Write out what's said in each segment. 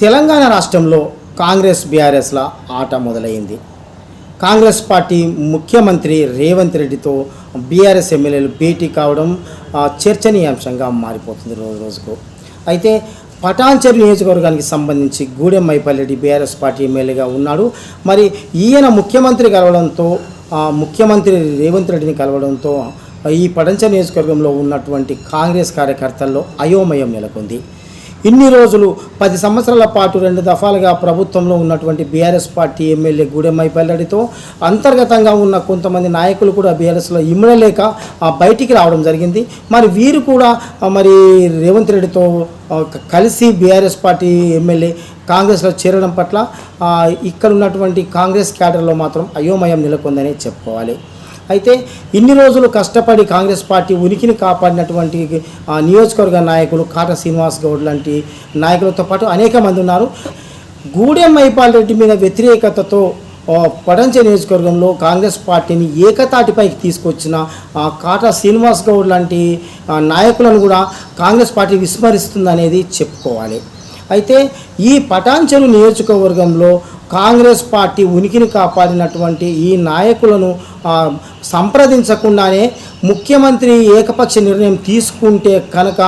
తెలంగాణ రాష్ట్రంలో కాంగ్రెస్ బీఆర్ఎస్ల ఆట మొదలైంది. కాంగ్రెస్ పార్టీ ముఖ్యమంత్రి రేవంత్ రెడ్డితో బీఆర్ఎస్ ఎమ్మెల్యేలు భేటీ కావడం చర్చనీయాంశంగా మారిపోతుంది రోజు రోజుకు. అయితే పటాన్చెరు నియోజకవర్గానికి సంబంధించి గూడెం మైపల్లెడ్డి బీఆర్ఎస్ పార్టీ ఎమ్మెల్యేగా ఉన్నాడు. మరి ఈయన ముఖ్యమంత్రి కలవడంతో ముఖ్యమంత్రి రేవంత్ రెడ్డిని కలవడంతో ఈ పటాన్చెరు నియోజకవర్గంలో ఉన్నటువంటి కాంగ్రెస్ కార్యకర్తల్లో అయోమయం నెలకొంది. ఇన్ని రోజులు పది సంవత్సరాల పాటు రెండు దఫాలుగా ప్రభుత్వంలో ఉన్నటువంటి బీఆర్ఎస్ పార్టీ ఎమ్మెల్యే గూడెంమైపల్లడితో అంతర్గతంగా ఉన్న కొంతమంది నాయకులు కూడా బీఆర్ఎస్లో ఇమ్మడలేక ఆ, బయటికి రావడం జరిగింది. మరి వీరు కూడా మరి రేవంత్ రెడ్డితో కలిసి బీఆర్ఎస్ పార్టీ ఎమ్మెల్యే కాంగ్రెస్లో చేరడం పట్ల ఇక్కడ ఉన్నటువంటి కాంగ్రెస్ క్యాడర్లో మాత్రం అయోమయం నెలకొందని చెప్పుకోవాలి. అయితే ఇన్ని రోజులు కష్టపడి కాంగ్రెస్ పార్టీ ఉనికిని కాపాడినటువంటి నియోజకవర్గ నాయకులు కాట శ్రీనివాస్ గౌడ్ లాంటి నాయకులతో పాటు అనేక మంది ఉన్నారు. గూడెం మైపాల్ రెడ్డి మీద వ్యతిరేకతతో పడంచ నియోజకవర్గంలో కాంగ్రెస్ పార్టీని ఏకతాటిపైకి తీసుకొచ్చిన కాటా కాట శ్రీనివాస్ గౌడ్ లాంటి నాయకులను కూడా కాంగ్రెస్ పార్టీ విస్మరిస్తుందనేది చెప్పుకోవాలి. అయితే ఈ పటాన్చెరు నియోజకవర్గంలో కాంగ్రెస్ పార్టీ ఉనికిని కాపాడినటువంటి ఈ నాయకులను సంప్రదించకుండానే ముఖ్యమంత్రి ఏకపక్ష నిర్ణయం తీసుకుంటే కనుక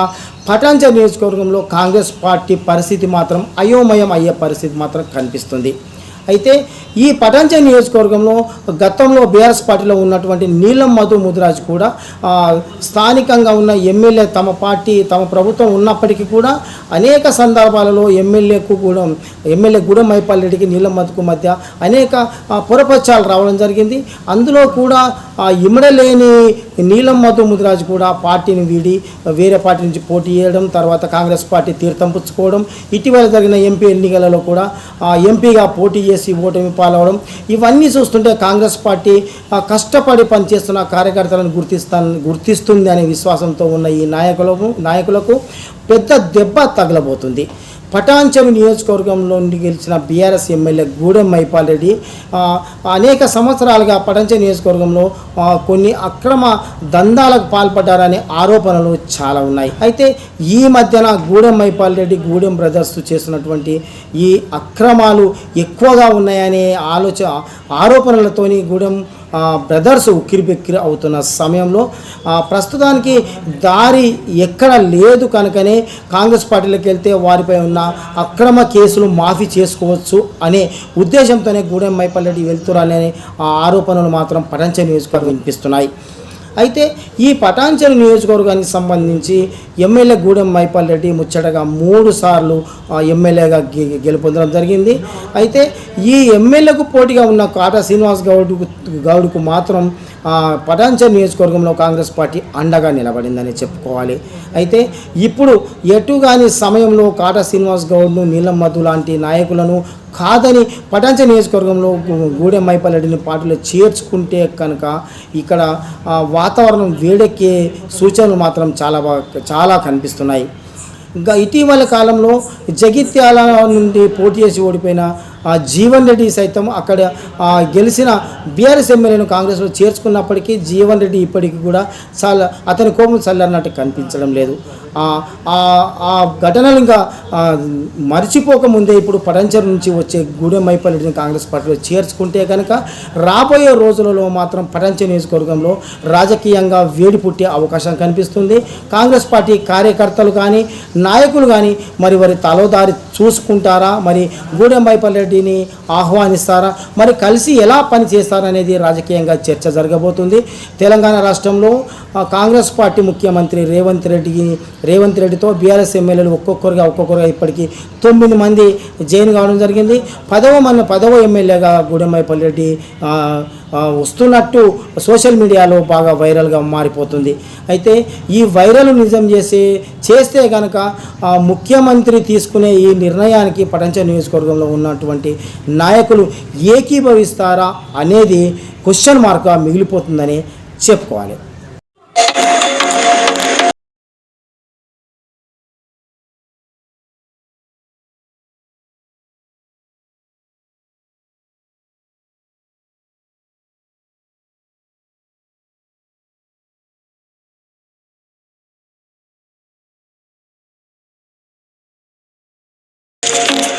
పటాంచ నియోజకవర్గంలో కాంగ్రెస్ పార్టీ పరిస్థితి మాత్రం అయోమయం అయ్యే పరిస్థితి మాత్రం కనిపిస్తుంది. అయితే ఈ పటాంచ నియోజకవర్గంలో గతంలో బీఆర్ఎస్ పార్టీలో ఉన్నటువంటి నీలం మధు ముదిరాజ్ కూడా స్థానికంగా ఉన్న ఎమ్మెల్యే తమ పార్టీ తమ ప్రభుత్వం ఉన్నప్పటికీ కూడా అనేక సందర్భాలలో ఎమ్మెల్యేకు కూడా ఎమ్మెల్యే గూడెం మైపాల్ రెడ్డికి నీలం మధుకు మధ్య అనేక ఆ, రావడం జరిగింది. అందులో కూడా ఇమడలేని నీలం మధు ముదిరాజ్ కూడా పార్టీని వీడి వేరే పార్టీ నుంచి పోటీ చేయడం తర్వాత కాంగ్రెస్ పార్టీ తీర్థం పుచ్చుకోవడం ఇటీవల జరిగిన ఎంపీ ఎన్నికలలో కూడా ఎంపీగా పోటీ చేసి ఓటమి పాలవడం ఇవన్నీ చూస్తుంటే కాంగ్రెస్ పార్టీ కష్టపడి పనిచేస్తున్న కార్యకర్తలను గుర్తిస్తా గుర్తిస్తుంది అనే విశ్వాసంతో ఉన్న ఈ నాయకులకు నాయకులకు పెద్ద దెబ్బ తగలబోతుంది. పటాన్చెరు నియోజకవర్గంలో నుండి గెలిచిన బీఆర్ఎస్ ఎమ్మెల్యే గూడెం మైపాల్ రెడ్డి అనేక సంవత్సరాలుగా పటాన్చెరు నియోజకవర్గంలో కొన్ని అక్రమ దందాలకు పాల్పడ్డారనే ఆరోపణలు చాలా ఉన్నాయి. అయితే ఈ మధ్యన గూడెం మైపాల్ రెడ్డి గూడెం బ్రదర్స్ చేస్తున్నటువంటి ఈ అక్రమాలు ఎక్కువగా ఉన్నాయనే ఆలోచన ఆరోపణలతోని గూడెం బ్రదర్స్ ఉక్కిరిబిక్కిరి అవుతున్న సమయంలో ప్రస్తుతానికి దారి ఎక్కడ లేదు కనుకనే కాంగ్రెస్ పార్టీలోకి వెళ్తే వారిపై ఉన్న అక్రమ కేసులు మాఫీ చేసుకోవచ్చు అనే ఉద్దేశంతోనే గూడెం మైపల్లెడ్డి వెళ్తురనే ఆ ఆరోపణలు మాత్రం పటంచ నియోజకవర్గం వినిపిస్తున్నాయి. అయితే ఈ పటాంచల్ నియోజకవర్గానికి సంబంధించి ఎమ్మెల్యే గూడెం మైపాల్ రెడ్డి ముచ్చటగా మూడు సార్లు ఎమ్మెల్యేగా గెలుపొందడం జరిగింది. అయితే ఈ ఎమ్మెల్యేకు పోటీగా ఉన్న కాటా శ్రీనివాస్ గౌడ్ గౌడ్కు మాత్రం పటాన్చర్ నియోజకవర్గంలో కాంగ్రెస్ పార్టీ అండగా నిలబడిందని చెప్పుకోవాలి. అయితే ఇప్పుడు ఎటు కాని సమయంలో కాటా శ్రీనివాస్ గౌడ్ను నీలం మధు లాంటి నాయకులను కాదని పటాంచ నియోజకవర్గంలో గూడెం మైపల్లెడ్డిని పార్టీలో చేర్చుకుంటే కనుక ఇక్కడ వాతావరణం వేడెక్కే సూచనలు మాత్రం చాలా బాగా చాలా కనిపిస్తున్నాయి. ఇంకా ఇటీవల కాలంలో జగిత్యాల నుండి పోటీ చేసి ఓడిపోయిన జీవన్ రెడ్డి సైతం అక్కడ గెలిచిన బీఆర్ఎస్ ఎమ్మెల్యేను కాంగ్రెస్లో చేర్చుకున్నప్పటికీ జీవన్ రెడ్డి ఇప్పటికీ కూడా చాలా అతని కోపం చల్లన్నట్టు కనిపించడం లేదు. ఆ, ఆ ఘటనలు ఇంకా మర్చిపోకముందే ఇప్పుడు పడంచర్ నుంచి వచ్చే గూడెం మైపల్లిని కాంగ్రెస్ పార్టీలో చేర్చుకుంటే కనుక రాబోయే రోజులలో మాత్రం పడంచర్ నియోజకవర్గంలో రాజకీయంగా వేడి పుట్టే అవకాశం కనిపిస్తుంది. కాంగ్రెస్ పార్టీ కార్యకర్తలు కానీ నాయకులు కానీ మరి వారి తలోదారి చూసుకుంటారా? మరి గూడెం మైపల్ రెడ్డిని ఆహ్వానిస్తారా? మరి కలిసి ఎలా పని చేస్తారనేది రాజకీయంగా చర్చ జరగబోతుంది. తెలంగాణ రాష్ట్రంలో కాంగ్రెస్ పార్టీ ముఖ్యమంత్రి రేవంత్ రెడ్డి రేవంత్ రెడ్డితో బీఆర్ఎస్ ఎమ్మెల్యేలు ఒక్కొక్కరుగా ఒక్కొక్కరుగా ఇప్పటికీ తొమ్మిది మంది జైన్ కావడం జరిగింది. పదవ మన పదవ ఎమ్మెల్యేగా గూడెంమైపల్లి రెడ్డి వస్తున్నట్టు సోషల్ మీడియాలో బాగా వైరల్గా మారిపోతుంది. అయితే ఈ వైరల్ నిజం చేసి చేస్తే కనుక ముఖ్యమంత్రి తీసుకునే ఈ నిర్ణయానికి పటంచ నియోజకవర్గంలో ఉన్నటువంటి నాయకులు ఏకీభవిస్తారా అనేది క్వశ్చన్ మార్క్గా మిగిలిపోతుందని చెప్పుకోవాలి.